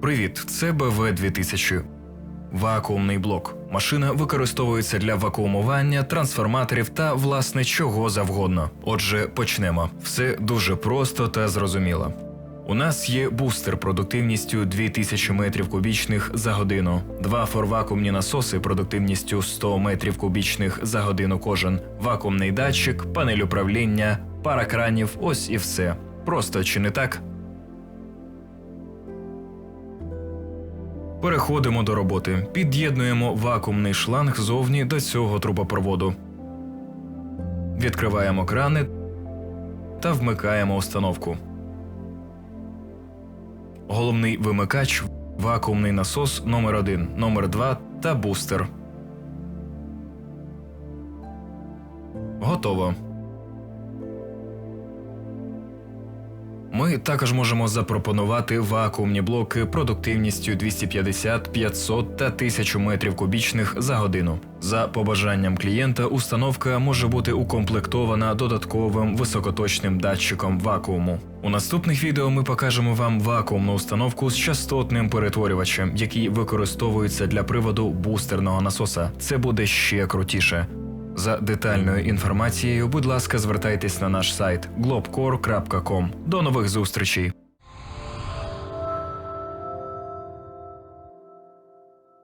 Привіт, це БВ 2000. Вакуумний блок. Машина використовується для вакуумування, трансформаторів та власне чого завгодно. Отже, почнемо. Все дуже просто та зрозуміло. У нас є бустер продуктивністю 2000 метрів кубічних за годину, два форвакуумні насоси продуктивністю 100 метрів кубічних за годину кожен, вакуумний датчик, панель управління, пара кранів, ось і все. Просто чи не так? Переходимо до роботи. Під'єднуємо вакуумний шланг зовні до цього трубопроводу. Відкриваємо крани та вмикаємо установку. Головний вимикач, вакуумний насос номер 1 номер 2 та бустер. Готово. Ми також можемо запропонувати вакуумні блоки продуктивністю 250, 500 та 1000 метрів кубічних за годину. За побажанням клієнта, установка може бути укомплектована додатковим високоточним датчиком вакууму. У наступних відео ми покажемо вам вакуумну установку з частотним перетворювачем, який використовується для приводу бустерного насоса. Це буде ще крутіше. За детальною інформацією, будь ласка, звертайтесь на наш сайт globcore.com. До нових зустрічей!